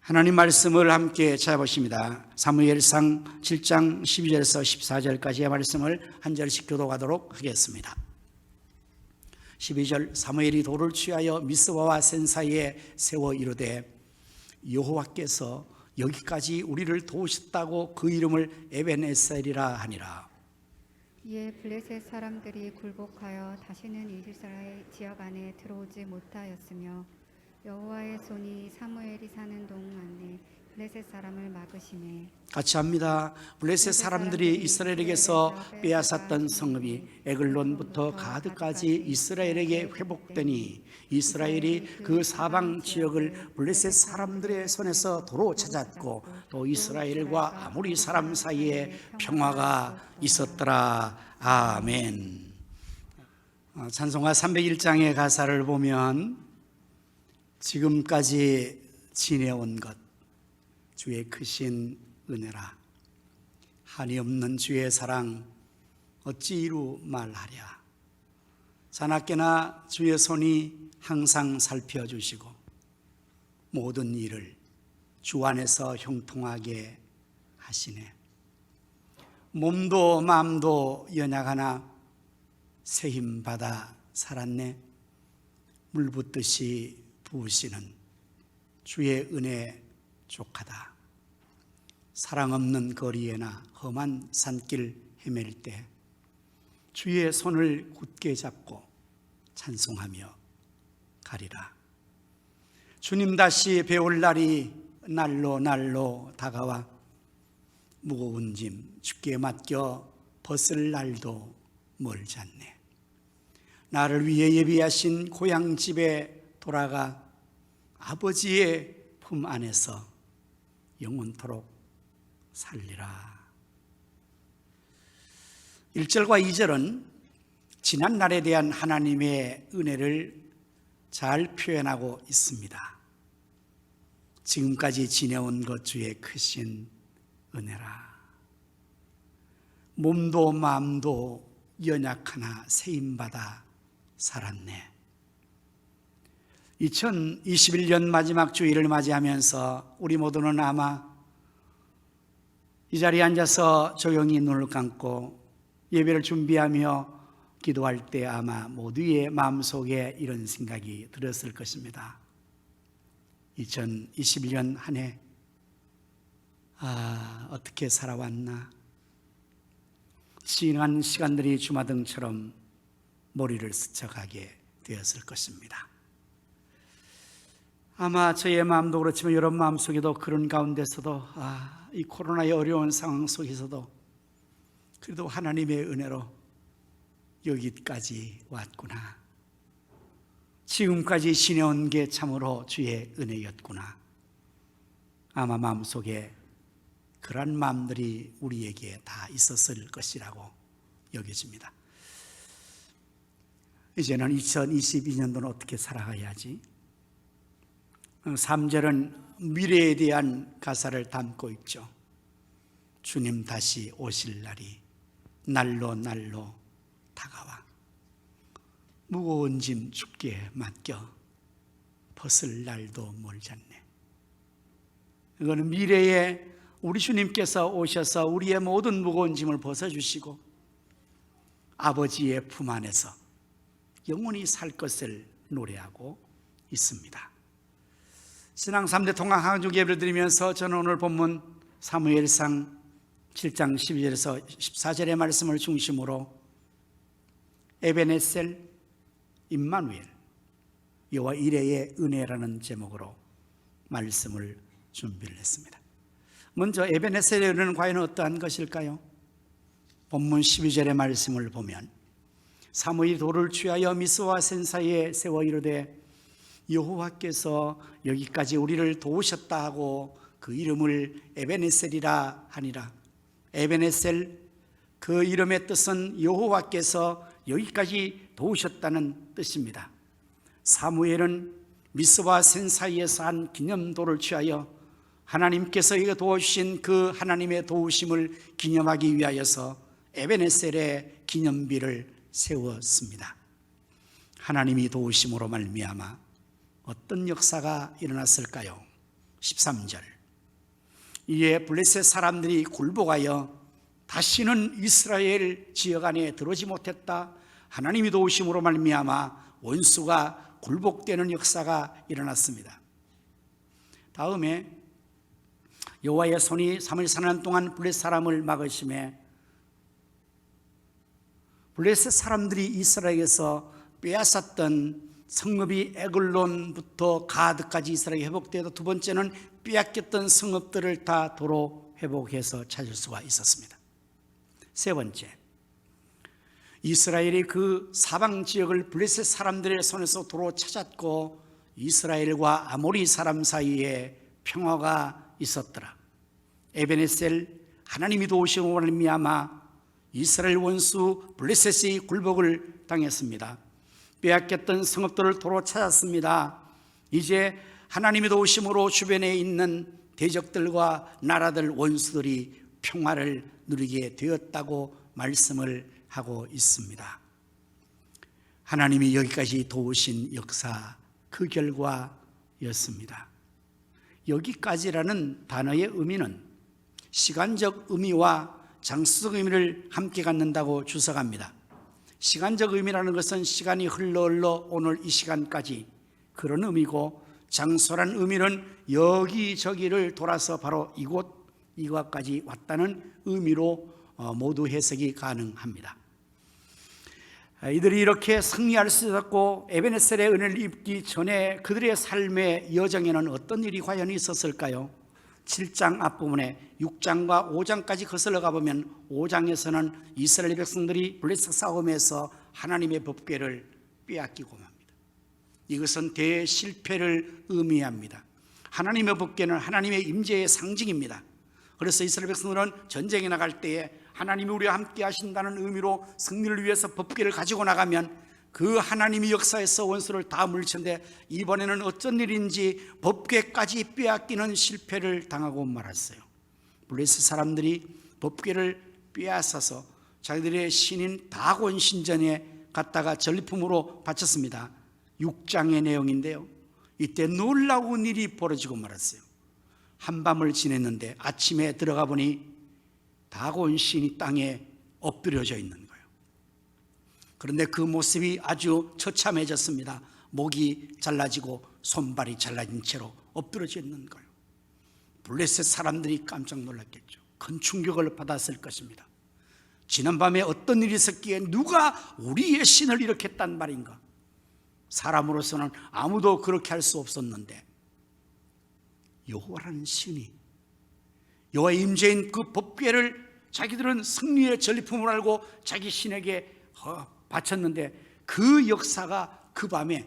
하나님 말씀을 함께 찾아보십니다. 사무엘상 7장 12절에서 14절까지의 말씀을 한 절씩 교도하도록 하겠습니다. 12절 사무엘이 돌을 취하여 미스바와 센 사이에 세워 이르되 여호와께서 여기까지 우리를 도우셨다고 그 이름을 에벤에셀이라 하니라. 이에 블레셋 사람들이 굴복하여 다시는 이스라엘 지역 안에 들어오지 못하였으며 여호와의 손이 사무엘이 사는 동안에 블레셋 사람을 막으시매 같이 합니다. 블레셋 사람들이 이스라엘에게서 빼앗았던 성읍이 에글론부터 가드까지 이스라엘에게 회복되니 이스라엘이 그 사방 지역을 블레셋 사람들의 손에서 도로 찾았고 또 이스라엘과 아무리 사람 사이에 평화가 있었더라. 아멘. 어, 찬송가 301장의 가사를 보면 지금까지 지내온 것 주의 크신 은혜라. 한이 없는 주의 사랑 어찌 이루 말하랴. 자나깨나 주의 손이 항상 살펴주시고 모든 일을 주 안에서 형통하게 하시네. 몸도 마음도 연약하나 새 힘 받아 살았네. 물 붓듯이 부으시는 주의 은혜 족하다. 사랑 없는 거리에나 험한 산길 헤맬 때 주의 손을 굳게 잡고 찬송하며 가리라. 주님 다시 배울 날이 날로 날로 다가와 무거운 짐 주께 맡겨 벗을 날도 멀지 않네. 나를 위해 예비하신 고향 집에 돌아가 아버지의 품 안에서 영원토록 살리라. 1절과 2절은 지난 날에 대한 하나님의 은혜를 잘 표현하고 있습니다. 지금까지 지내온 것 주의 크신 은혜라. 몸도 마음도 연약하나 세임받아 살았네. 2021년 마지막 주일을 맞이하면서 우리 모두는 아마 이 자리에 앉아서 조용히 눈을 감고 예배를 준비하며 기도할 때 아마 모두의 마음속에 이런 생각이 들었을 것입니다. 2021년 한 해, 아, 어떻게 살아왔나? 지난 시간들이 주마등처럼 머리를 스쳐가게 되었을 것입니다. 아마 저의 마음도 그렇지만 여러분 마음 속에도 그런 가운데서도 아, 이 코로나의 어려운 상황 속에서도 그래도 하나님의 은혜로 여기까지 왔구나. 지금까지 지내온 게 참으로 주의 은혜였구나. 아마 마음속에 그런 마음들이 우리에게 다 있었을 것이라고 여겨집니다. 이제는 2022년도는 어떻게 살아가야지? 3절은 미래에 대한 가사를 담고 있죠. 주님 다시 오실 날이 날로 날로 다가와 무거운 짐 죽게 맡겨 벗을 날도 멀지 않네. 이거는 미래에 우리 주님께서 오셔서 우리의 모든 무거운 짐을 벗어주시고 아버지의 품 안에서 영원히 살 것을 노래하고 있습니다. 신앙 3대 통합 항중 예배를 드리면서 저는 오늘 본문 사무엘상 7장 12절에서 14절의 말씀을 중심으로 에베네셀 임마누엘 여호와 이레의 은혜라는 제목으로 말씀을 준비를 했습니다. 먼저 에베네셀의 은혜는 과연 어떠한 것일까요? 본문 12절의 말씀을 보면 사무엘 돌을 취하여 미스와 센 사이에 세워 이르되 여호와께서 여기까지 우리를 도우셨다 하고 그 이름을 에베네셀이라 하니라. 에베네셀 그 이름의 뜻은 여호와께서 여기까지 도우셨다는 뜻입니다. 사무엘은 미스와 센 사이에서 한 기념도를 취하여 하나님께서 이거 도와주신 그 하나님의 도우심을 기념하기 위하여서 에베네셀의 기념비를 세웠습니다. 하나님이 도우심으로 말미암아 어떤 역사가 일어났을까요? 13절. 이에 블레셋 사람들이 굴복하여 다시는 이스라엘 지역 안에 들어오지 못했다. 하나님이 도우심으로 말미암아 원수가 굴복되는 역사가 일어났습니다. 다음에 여호와의 손이 3일 사는 동안 블레셋 사람을 막으심에 블레셋 사람들이 이스라엘에서 빼앗았던 성읍이 에글론부터 가드까지 이스라엘이 회복되어 두 번째는 빼앗겼던 성읍들을 다 도로 회복해서 찾을 수가 있었습니다. 세 번째, 이스라엘이 그 사방 지역을 블레셋 사람들의 손에서 도로 찾았고 이스라엘과 아모리 사람 사이에 평화가 있었더라. 에베네셀 하나님이 도우심으로 말미암아 이스라엘 원수 블레셋이 굴복을 당했습니다. 빼앗겼던 성읍들을 도로 찾았습니다. 이제 하나님이 도우심으로 주변에 있는 대적들과 나라들 원수들이 평화를 누리게 되었다고 말씀을 하고 있습니다. 하나님이 여기까지 도우신 역사 그 결과였습니다. 여기까지라는 단어의 의미는 시간적 의미와 장수적 의미를 함께 갖는다고 주석합니다. 시간적 의미라는 것은 시간이 흘러 흘러 오늘 이 시간까지 그런 의미고 장소란 의미는 여기저기를 돌아서 바로 이곳 이곳까지 왔다는 의미로 어, 모두 해석이 가능합니다. 아, 이들이 이렇게 승리할 수 있었고 에베네셀의 은혜를 입기 전에 그들의 삶의 여정에는 어떤 일이 과연 있었을까요? 7장 앞부분에 6장과 5장까지 거슬러 가보면 5장에서는 이스라엘 백성들이 블레셋 싸움에서 하나님의 법궤를 빼앗기고 맙니다. 이것은 대실패를 의미합니다. 하나님의 법궤는 하나님의 임재의 상징입니다. 그래서 이스라엘 백성들은 전쟁에 나갈 때에 하나님이 우리와 함께 하신다는 의미로 승리를 위해서 법궤를 가지고 나가면 그 하나님이 역사에서 원수를 다 물리쳤는데 이번에는 어쩐 일인지 법궤까지 빼앗기는 실패를 당하고 말았어요. 블레스 사람들이 법궤를 빼앗아서 자기들의 신인 다곤 신전에 갔다가 전리품으로 바쳤습니다. 6장의 내용인데요. 이때 놀라운 일이 벌어지고 말았어요. 한밤을 지냈는데 아침에 들어가 보니 다곤 신이 땅에 엎드려져 있는. 그런데 그 모습이 아주 처참해졌습니다. 목이 잘라지고 손발이 잘라진 채로 엎드러져 있는 거예요. 블레셋 사람들이 깜짝 놀랐겠죠. 큰 충격을 받았을 것입니다. 지난밤에 어떤 일이 있었기에 누가 우리의 신을 했단 말인가? 사람으로서는 아무도 그렇게 할 수 없었는데 여호와라는 신이 여호와 임재인 그 법궤를 자기들은 승리의 전리품을 알고 자기 신에게 어, 바쳤는데 그 역사가 그 밤에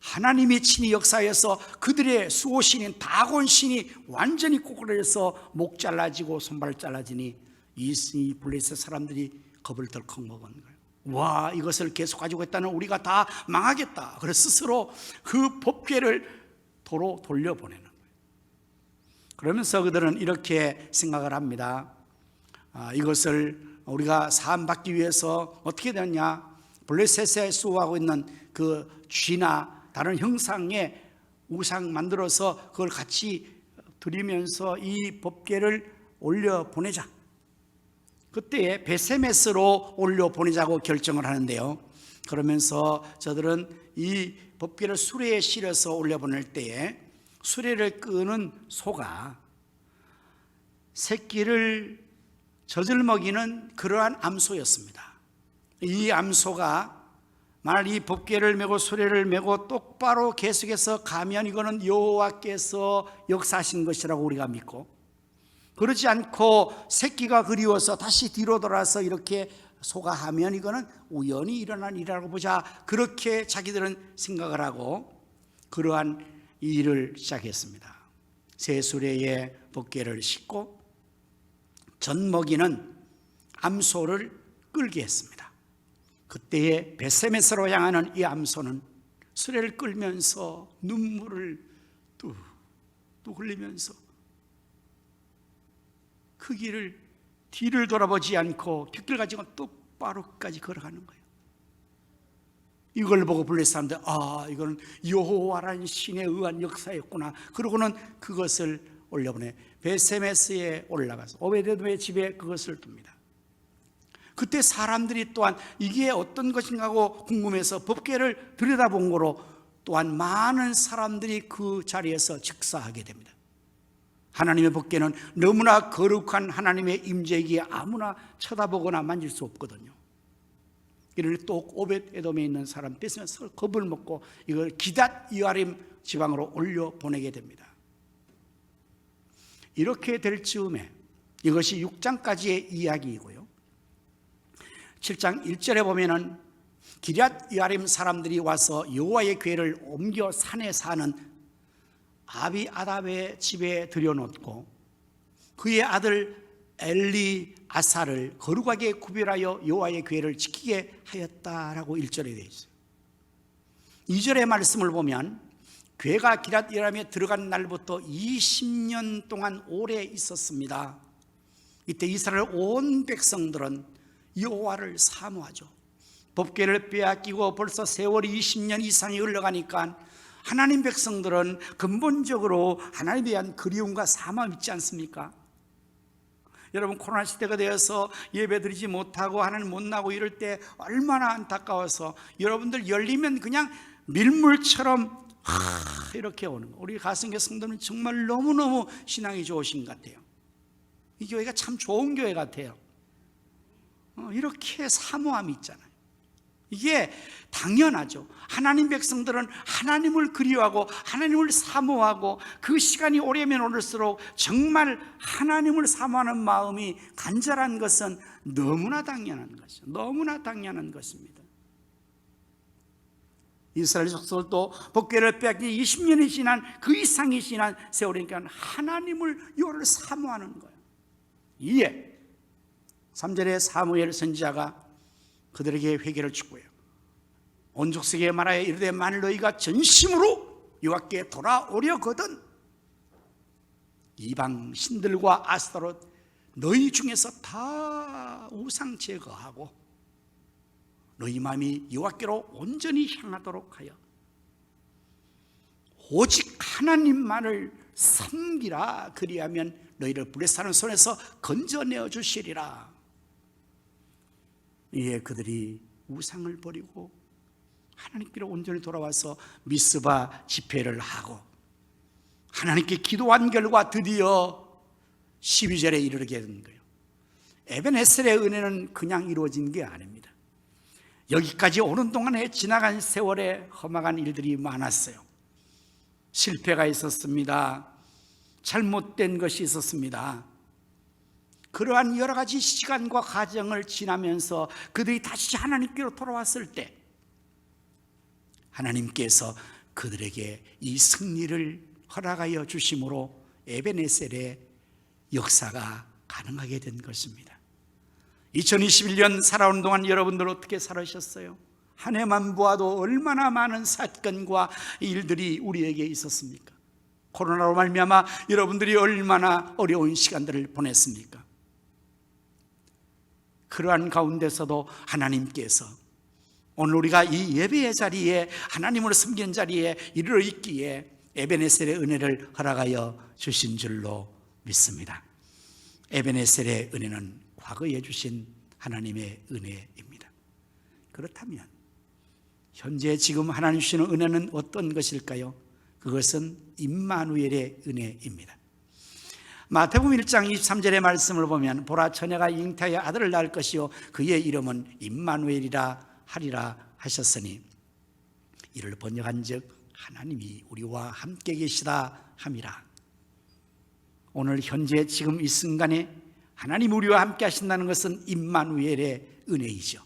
하나님의 친히 역사에서 그들의 수호신인 다곤 신이 완전히 꼬꾸라져서 목 잘라지고 손발 잘라지니 이 블레셋 사람들이 겁을 덜컥 먹은 거예요. 와 이것을 계속 가지고 있다는 우리가 다 망하겠다. 그래서 스스로 그 법궤를 도로 돌려보내는 거예요. 그러면서 그들은 이렇게 생각을 합니다. 아, 이것을 우리가 사함 받기 위해서 어떻게 되느냐? 블레셋에 수호하고 있는 그 쥐나 다른 형상의 우상 만들어서 그걸 같이 드리면서 이 법궤를 올려 보내자. 그때 베세메스로 올려 보내자고 결정을 하는데요. 그러면서 저들은 이 법궤를 수레에 실어서 올려 보낼 때에 수레를 끄는 소가 새끼를 젖을 먹이는 그러한 암소였습니다. 이 암소가 만약 이 법궤를 메고 수레를 메고 똑바로 계속해서 가면 이거는 여호와께서 역사하신 것이라고 우리가 믿고 그렇지 않고 새끼가 그리워서 다시 뒤로 돌아서 이렇게 소가 하면 이거는 우연히 일어난 일이라고 보자 그렇게 자기들은 생각을 하고 그러한 일을 시작했습니다. 새 수레에 법궤를 싣고 젖먹이는 암소를 끌게 했습니다. 그때에 베세메스로 향하는 이 암소는 수레를 끌면서 눈물을 뚝뚝 흘리면서 그 길을 뒤를 돌아보지 않고 뒷길 가지고 똑바로까지 걸어가는 거예요. 이걸 보고 블레 사람들 아 이거는 여호와라는 신에 의한 역사였구나. 그러고는 그것을 올려보내 베세메스에 올라가서 오베데돔의 집에 그것을 둡니다. 그때 사람들이 또한 이게 어떤 것인가 하고 궁금해서 법궤를 들여다본 거로 또한 많은 사람들이 그 자리에서 즉사하게 됩니다. 하나님의 법궤는 너무나 거룩한 하나님의 임재기에 아무나 쳐다보거나 만질 수 없거든요. 이를 또 오벳 에돔에 있는 사람 뺏으면서 겁을 먹고 이걸 기닷 이아림 지방으로 올려 보내게 됩니다. 이렇게 될 즈음에 이것이 6장까지의 이야기이고요. 7장 1절에 보면은 기럇 이아림 사람들이 와서 여호와의 궤를 옮겨 산에 사는 아비 아답의 집에 들여놓고 그의 아들 엘리 아사를 거룩하게 구별하여 여호와의 궤를 지키게 하였다라고 1절에 되어 있어요. 2절의 말씀을 보면 궤가 기랏 이람에 들어간 날부터 20년 동안 오래 있었습니다. 이때 이스라엘 온 백성들은 여호와를 사모하죠. 법궤를 빼앗기고 벌써 세월이 20년 이상이 흘러가니까 하나님 백성들은 근본적으로 하나님에 대한 그리움과 사모함 있지 않습니까? 여러분 코로나 시대가 되어서 예배드리지 못하고 하나님 못 나고 이럴 때 얼마나 안타까워서 여러분들 열리면 그냥 밀물처럼 하, 이렇게 오는 거. 우리 가성교 성도는 정말 너무너무 신앙이 좋으신 것 같아요. 이 교회가 참 좋은 교회 같아요. 어, 이렇게 사모함이 있잖아요. 이게 당연하죠. 하나님 백성들은 하나님을 그리워하고 하나님을 사모하고 그 시간이 오래면 오를수록 정말 하나님을 사모하는 마음이 간절한 것은 너무나 당연한 것이죠. 너무나 당연한 것입니다. 이스라엘 족속도 법궤를 빼앗기 20년이 지난 그 이상이 지난 세월이니까 하나님을 요를 사모하는 거예요. 이에 3절에 사무엘 선지자가 그들에게 회개를 축구해요. 온 족속에 말하여 이르되 만일 너희가 전심으로 여호와께 돌아오려거든 이방 신들과 아스타롯 너희 중에서 다 우상 제거하고 너희 마음이 여호와께로 온전히 향하도록 하여 오직 하나님만을 섬기라 그리하면 너희를 불에 사는 손에서 건져내어 주시리라 이에 그들이 우상을 버리고 하나님께로 온전히 돌아와서 미스바 집회를 하고 하나님께 기도한 결과 드디어 12절에 이르게 된 거예요. 에벤헤셀의 은혜는 그냥 이루어진 게 아닙니다. 여기까지 오는 동안에 지나간 세월에 험악한 일들이 많았어요. 실패가 있었습니다. 잘못된 것이 있었습니다. 그러한 여러 가지 시간과 과정을 지나면서 그들이 다시 하나님께로 돌아왔을 때 하나님께서 그들에게 이 승리를 허락하여 주심으로 에베네셀의 역사가 가능하게 된 것입니다. 2021년 살아오는 동안 여러분들 어떻게 살으셨어요? 한 해만 보아도 얼마나 많은 사건과 일들이 우리에게 있었습니까? 코로나로 말미암아 여러분들이 얼마나 어려운 시간들을 보냈습니까? 그러한 가운데서도 하나님께서 오늘 우리가 이 예배의 자리에 하나님을 섬기는 자리에 이르러 있기에 에베네셀의 은혜를 허락하여 주신 줄로 믿습니다. 에베네셀의 은혜는 과거에 주신 하나님의 은혜입니다. 그렇다면 현재 지금 하나님 주시는 은혜는 어떤 것일까요? 그것은 임마누엘의 은혜입니다. 마태복음 1장 23절의 말씀을 보면 보라 처녀가 잉태하여 아들을 낳을 것이요 그의 이름은 임마누엘이라 하리라 하셨으니 이를 번역한즉 하나님이 우리와 함께 계시다 함이라. 오늘 현재 지금 이 순간에 하나님 우리와 함께 하신다는 것은 임마누엘의 은혜이죠.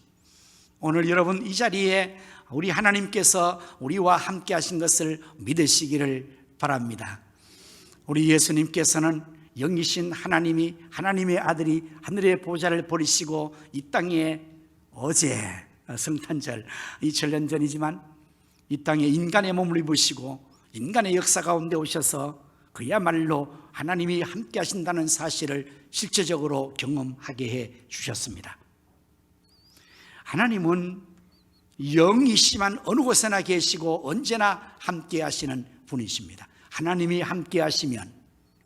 오늘 여러분 이 자리에 우리 하나님께서 우리와 함께 하신 것을 믿으시기를 바랍니다. 우리 예수님께서는 영이신 하나님이 하나님의 아들이 하늘의 보좌를 버리시고 이 땅에 어제 성탄절 2000년 전이지만 이 땅에 인간의 몸을 입으시고 인간의 역사 가운데 오셔서 그야말로 하나님이 함께 하신다는 사실을 실제적으로 경험하게 해 주셨습니다. 하나님은 영이시만 어느 곳에나 계시고 언제나 함께 하시는 분이십니다. 하나님이 함께 하시면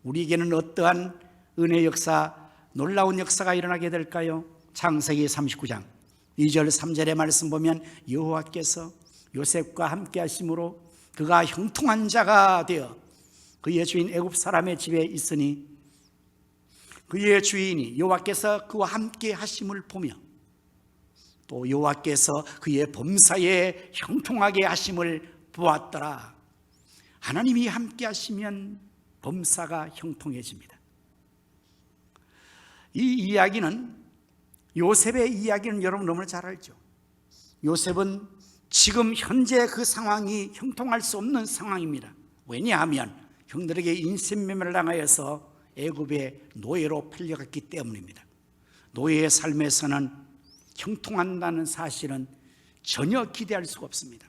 우리에게는 어떠한 은혜 역사, 놀라운 역사가 일어나게 될까요? 창세기 39장 2절 3절의 말씀 보면 여호와께서 요셉과 함께 하심으로 그가 형통한 자가 되어 그의 주인 애굽 사람의 집에 있으니 그의 주인이 여호와께서 그와 함께 하심을 보며 또 여호와께서 그의 범사에 형통하게 하심을 보았더라. 하나님이 함께 하시면 범사가 형통해집니다. 이 이야기는 요셉의 이야기는 여러분 너무 잘 알죠. 요셉은 지금 현재 그 상황이 형통할 수 없는 상황입니다. 왜냐하면 형들에게 인신매매를 당하여서 애굽의 노예로 팔려갔기 때문입니다. 노예의 삶에서는 형통한다는 사실은 전혀 기대할 수가 없습니다.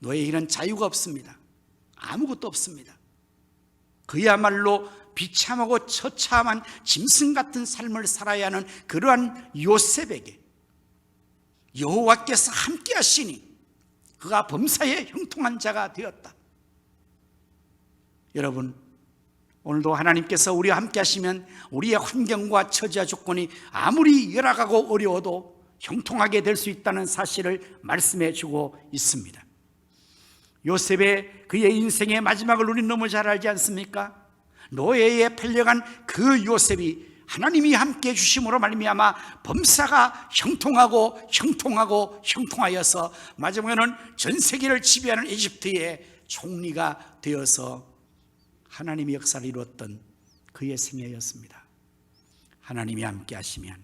노예에게는 자유가 없습니다. 아무것도 없습니다. 그야말로 비참하고 처참한 짐승 같은 삶을 살아야 하는 그러한 요셉에게 여호와께서 함께 하시니 그가 범사에 형통한 자가 되었다. 여러분, 오늘도 하나님께서 우리와 함께 하시면 우리의 환경과 처지와 조건이 아무리 열악하고 어려워도 형통하게 될 수 있다는 사실을 말씀해 주고 있습니다. 요셉의 그의 인생의 마지막을 우리는 너무 잘 알지 않습니까? 노예에 팔려간 그 요셉이 하나님이 함께 주심으로 말미암아 범사가 형통하고 형통하고 형통하여서 마지막에는 전 세계를 지배하는 이집트의 총리가 되어서 하나님의 역사를 이루었던 그의 생애였습니다. 하나님이 함께 하시면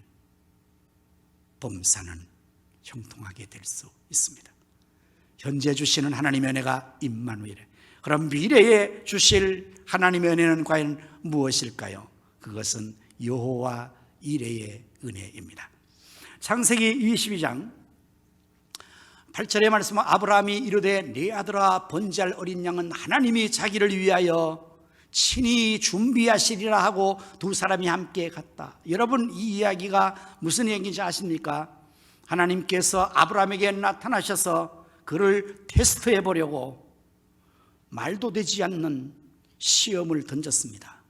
범사는 형통하게 될 수 있습니다. 현재 주시는 하나님의 은혜가 임마누엘에 그럼 미래에 주실 하나님의 은혜는 과연 무엇일까요? 그것은 여호와 이레의 은혜입니다. 창세기 22장 8절의 말씀은 아브라함이 이르되 내 아들아 번제할 어린 양은 하나님이 자기를 위하여 친히 준비하시리라 하고 두 사람이 함께 갔다. 여러분 이 이야기가 무슨 얘기인지 아십니까? 하나님께서 아브라함에게 나타나셔서 그를 테스트해 보려고 말도 되지 않는 시험을 던졌습니다.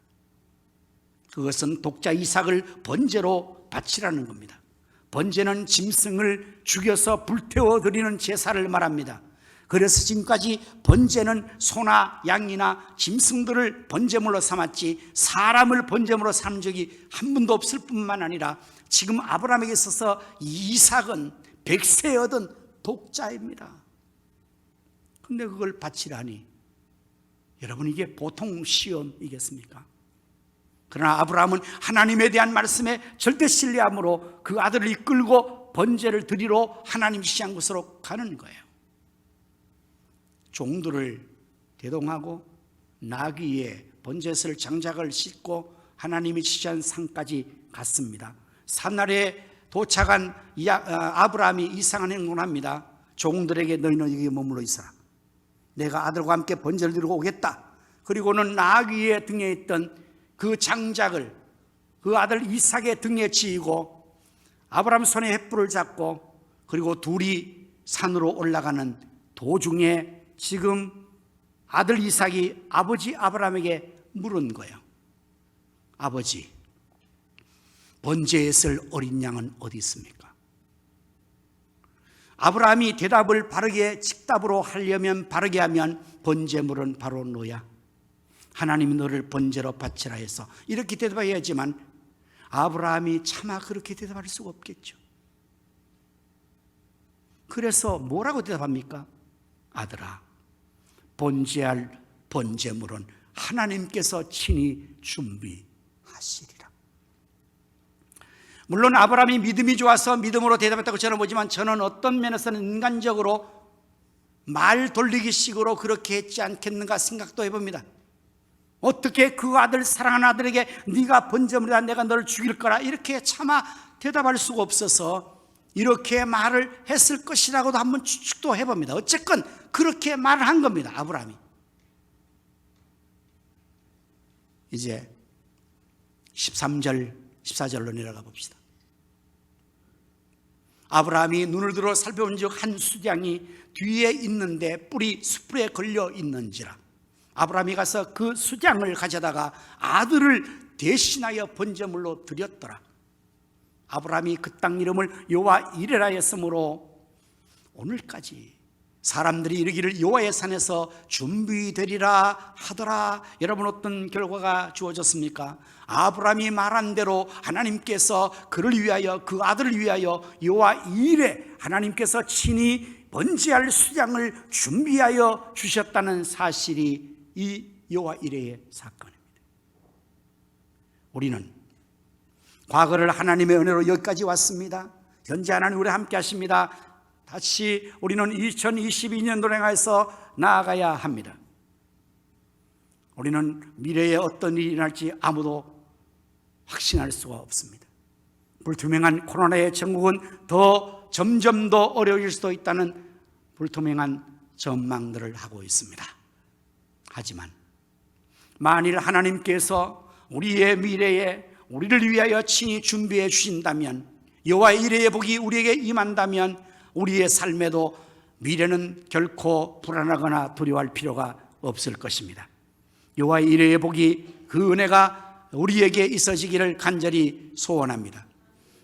그것은 독자 이삭을 번제로 바치라는 겁니다. 번제는 짐승을 죽여서 불태워 드리는 제사를 말합니다. 그래서 지금까지 번제는 소나 양이나 짐승들을 번제물로 삼았지 사람을 번제물로 삼은 적이 한 번도 없을 뿐만 아니라 지금 아브라함에게 있어서 이삭은 백세 얻은 독자입니다. 근데 그걸 바치라니 여러분 이게 보통 시험이겠습니까? 그러나 아브라함은 하나님에 대한 말씀에 절대 신뢰함으로 그 아들을 이끌고 번제를 드리러 하나님 시한 곳으로 가는 거예요. 종들을 대동하고 나귀에 번제슬 장작을 싣고 하나님이 지시한 산까지 갔습니다. 산날에 도착한 아브라함이 이상한 행동을 합니다. 종들에게 너희는 여기 머물러 있어라. 내가 아들과 함께 번제를 드리고 오겠다. 그리고는 나귀의 등에 있던 그 장작을 그 아들 이삭의 등에 지이고 아브라함 손에 횃불을 잡고 그리고 둘이 산으로 올라가는 도중에 지금 아들 이삭이 아버지 아브라함에게 물은 거예요. 아버지, 번제에 쓸 어린 양은 어디 있습니까? 아브라함이 대답을 바르게 직답으로 하려면 바르게 하면 번제물은 바로 너야. 하나님이 너를 번제로 바치라 해서 이렇게 대답해야지만 아브라함이 차마 그렇게 대답할 수가 없겠죠. 그래서 뭐라고 대답합니까? 아들아, 번제할 번제물은 하나님께서 친히 준비하시리라. 물론 아브라함이 믿음이 좋아서 믿음으로 대답했다고 저는 보지만 저는 어떤 면에서는 인간적으로 말 돌리기 식으로 그렇게 했지 않겠는가 생각도 해봅니다. 어떻게 그 아들 사랑하는 아들에게 네가 번제물이다 내가 너를 죽일 거라 이렇게 차마 대답할 수가 없어서 이렇게 말을 했을 것이라고도 한번 추측도 해봅니다. 어쨌건 그렇게 말을 한 겁니다. 아브라함이. 이제 13절, 14절로 내려가 봅시다. 아브라함이 눈을 들어 살펴본 즉 한 수장이 뒤에 있는데 뿔이 숯불에 걸려 있는지라 아브라함이 가서 그 수장을 가져다가 아들을 대신하여 번제물로 드렸더라 아브라함이 그 땅 이름을 여호와 이레라 했으므로 오늘까지 사람들이 이르기를 여호와의 산에서 준비되리라 하더라. 여러분 어떤 결과가 주어졌습니까? 아브라함이 말한 대로 하나님께서 그를 위하여 그 아들을 위하여 여호와 이레 하나님께서 친히 번제할 수장을 준비하여 주셨다는 사실이 이 여호와 이레의 사건입니다. 우리는 과거를 하나님의 은혜로 여기까지 왔습니다. 현재 하나님 우리 함께 하십니다. 다시 우리는 2022년도를 향해서 나아가야 합니다. 우리는 미래에 어떤 일이 일어날지 아무도 확신할 수가 없습니다. 불투명한 코로나의 전국은 더 점점 더 어려워질 수도 있다는 불투명한 전망들을 하고 있습니다. 하지만 만일 하나님께서 우리의 미래에 우리를 위하여 친히 준비해 주신다면 여호와의 이레의 복이 우리에게 임한다면 우리의 삶에도 미래는 결코 불안하거나 두려워할 필요가 없을 것입니다. 여호와의 이레의 복이 그 은혜가 우리에게 있어지기를 간절히 소원합니다.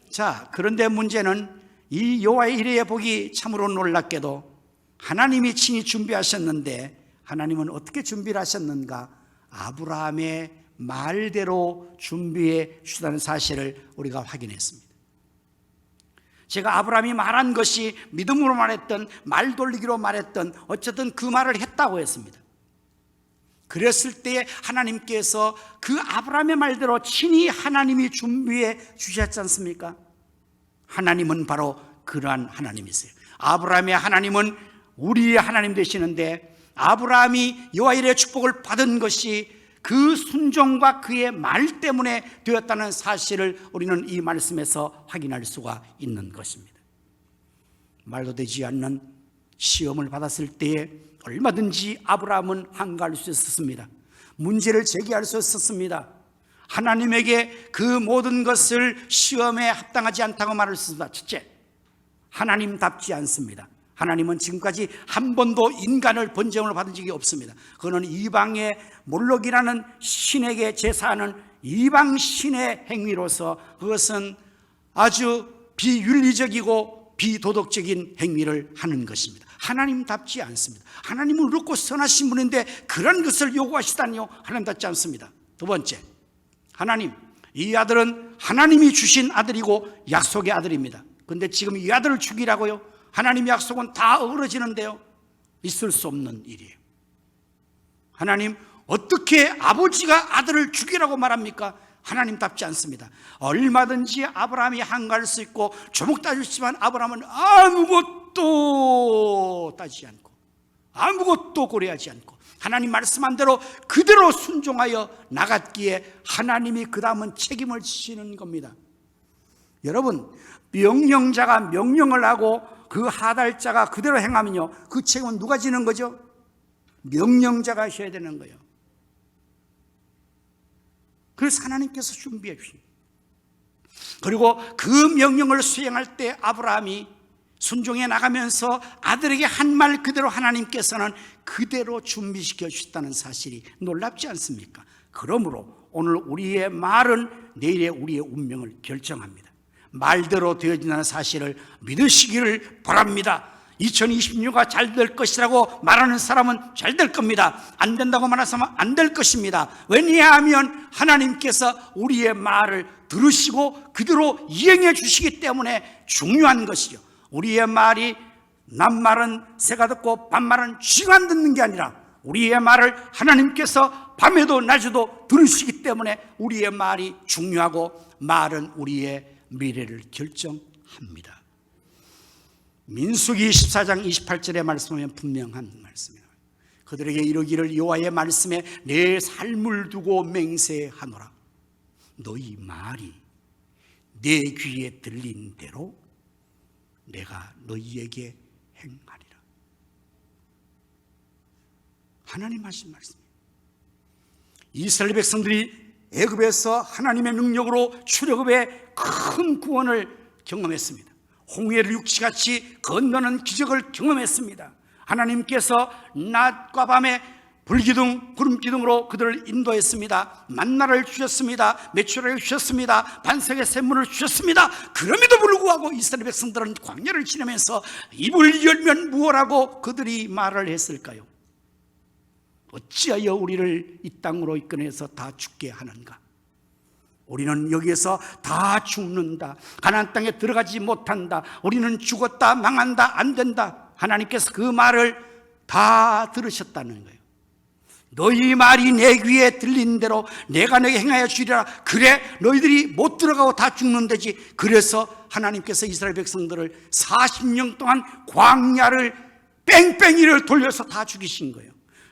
자, 그런데 문제는 이 여호와의 이레의 복이 참으로 놀랍게도 하나님이 친히 준비하셨는데 하나님은 어떻게 준비를 하셨는가? 아브라함의 말대로 준비해 주다는 사실을 우리가 확인했습니다. 제가 아브라함이 말한 것이 믿음으로 말했던 말 돌리기로 말했던 어쨌든 그 말을 했다고 했습니다. 그랬을 때에 하나님께서 그 아브라함의 말대로 친히 하나님이 준비해 주셨지 않습니까? 하나님은 바로 그러한 하나님이세요. 아브라함의 하나님은 우리의 하나님 되시는데 아브라함이 여호와 일의 축복을 받은 것이 그 순종과 그의 말 때문에 되었다는 사실을 우리는 이 말씀에서 확인할 수가 있는 것입니다. 말도 되지 않는 시험을 받았을 때에 얼마든지 아브라함은 한가할 수 있었습니다. 문제를 제기할 수 있었습니다. 하나님에게 그 모든 것을 시험에 합당하지 않다고 말할 수 있습니다. 첫째, 하나님답지 않습니다. 하나님은 지금까지 한 번도 인간을 번제물로 받은 적이 없습니다. 그는 이방의 몰록이라는 신에게 제사하는 이방 신의 행위로서 그것은 아주 비윤리적이고 비도덕적인 행위를 하는 것입니다. 하나님답지 않습니다. 하나님은 그렇고 선하신 분인데 그런 것을 요구하시다니요. 하나님답지 않습니다. 두 번째, 하나님, 이 아들은 하나님이 주신 아들이고 약속의 아들입니다. 근데 지금 이 아들을 죽이라고요? 하나님 약속은 다 어그러지는데요. 있을 수 없는 일이에요. 하나님, 어떻게 아버지가 아들을 죽이라고 말합니까? 하나님답지 않습니다. 얼마든지 아브라함이 한가할 수 있고 조목 따지지만 아브라함은 아무것도 따지지 않고 아무것도 고려하지 않고 하나님 말씀한 대로 그대로 순종하여 나갔기에 하나님이 그 다음은 책임을 지시는 겁니다. 여러분, 명령자가 명령을 하고 그 하달자가 그대로 행하면요. 그 책임은 누가 지는 거죠? 명령자가 하셔야 되는 거예요. 그래서 하나님께서 준비해 주신 그리고 그 명령을 수행할 때 아브라함이 순종해 나가면서 아들에게 한 말 그대로 하나님께서는 그대로 준비시켜 주셨다는 사실이 놀랍지 않습니까? 그러므로 오늘 우리의 말은 내일의 우리의 운명을 결정합니다. 말대로 되어진다는 사실을 믿으시기를 바랍니다. 2026가 잘 될 것이라고 말하는 사람은 잘 될 겁니다. 안 된다고 말하는 사람은 안 될 것입니다. 왜냐하면 하나님께서 우리의 말을 들으시고 그대로 이행해 주시기 때문에 중요한 것이죠. 우리의 말이 남말은 새가 듣고 밤말은 쥐가 안 듣는 게 아니라 우리의 말을 하나님께서 밤에도 낮에도 들으시기 때문에 우리의 말이 중요하고 말은 우리의 미래를 결정합니다. 민수기 14장 28절의 말씀에 분명한 말씀이에요. 그들에게 이르기를 여호와의 말씀에 내 삶을 두고 맹세하노라. 너희 말이 내 귀에 들린 대로 내가 너희에게 행하리라. 하나님 하신 말씀이에요. 이스라엘 백성들이 애굽에서 하나님의 능력으로 출애굽의 큰 구원을 경험했습니다. 홍해를 육지같이 건너는 기적을 경험했습니다. 하나님께서 낮과 밤에 불기둥, 구름기둥으로 그들을 인도했습니다. 만나를 주셨습니다. 매출을 주셨습니다. 반석의 샘물을 주셨습니다. 그럼에도 불구하고 이스라엘 백성들은 광야를 지나면서 입을 열면 무엇라고 그들이 말을 했을까요? 어찌하여 우리를 이 땅으로 이끌어내서 다 죽게 하는가? 우리는 여기에서 다 죽는다. 가나안 땅에 들어가지 못한다. 우리는 죽었다, 망한다, 안 된다. 하나님께서 그 말을 다 들으셨다는 거예요. 너희 말이 내 귀에 들린 대로 내가 너에게 행하여 주리라. 그래 너희들이 못 들어가고 다 죽는 데지. 그래서 하나님께서 이스라엘 백성들을 40년 동안 광야를 뺑뺑이를 돌려서 다 죽이신 거예요.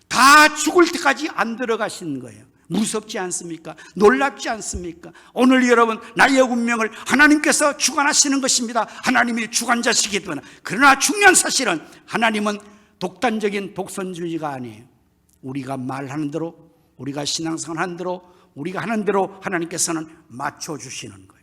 다 죽을 때까지 안 들어가신 거예요. 무섭지 않습니까? 놀랍지 않습니까? 오늘 여러분 나의 운명을 하나님께서 주관하시는 것입니다. 하나님이 주관자시기 때문에 그러나 중요한 사실은 하나님은 독단적인 독선주의가 아니에요. 우리가 말하는 대로 우리가 신앙생활 하는 대로 우리가 하는 대로 하나님께서는 맞춰 주시는 거예요.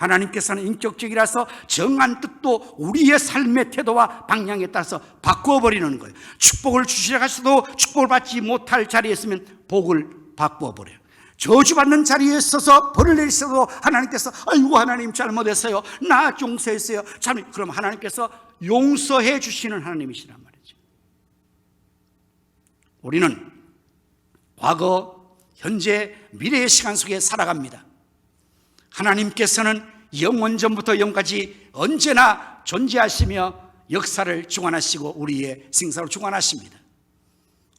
하나님께서는 인격적이라서 정한 뜻도 우리의 삶의 태도와 방향에 따라서 바꾸어 버리는 거예요. 축복을 주시려 하셔도 축복을 받지 못할 자리에 있으면 복을 바꾸어 버려요. 저주받는 자리에 있어서 벌을 내리셔도 하나님께서 아이고 하나님 잘못했어요. 나 용서했어요. 참 그럼 하나님께서 용서해 주시는 하나님이시란 말이죠. 우리는 과거, 현재, 미래의 시간 속에 살아갑니다. 하나님께서는 영원 전부터 영까지 언제나 존재하시며 역사를 주관하시고 우리의 생사를 주관하십니다.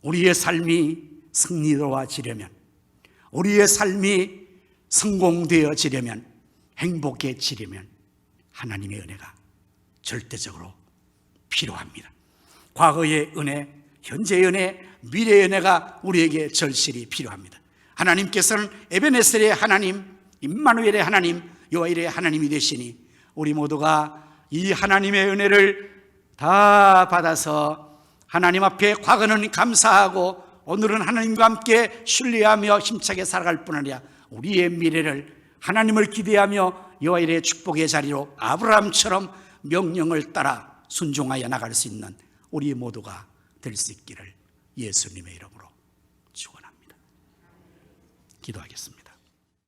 우리의 삶이 승리로워지려면 우리의 삶이 성공되어지려면 행복해지려면 하나님의 은혜가 절대적으로 필요합니다. 과거의 은혜, 현재의 은혜, 미래의 은혜가 우리에게 절실히 필요합니다. 하나님께서는 에베네셀의 하나님, 임마누엘의 하나님, 여호와일의 하나님이 되시니 우리 모두가 이 하나님의 은혜를 다 받아서 하나님 앞에 과거는 감사하고 오늘은 하나님과 함께 신뢰하며 힘차게 살아갈 뿐 아니라 우리의 미래를 하나님을 기대하며 여호와일의 축복의 자리로 아브라함처럼 명령을 따라 순종하여 나갈 수 있는 우리 모두가 될 수 있기를 예수님의 이름으로 축원합니다. 기도하겠습니다.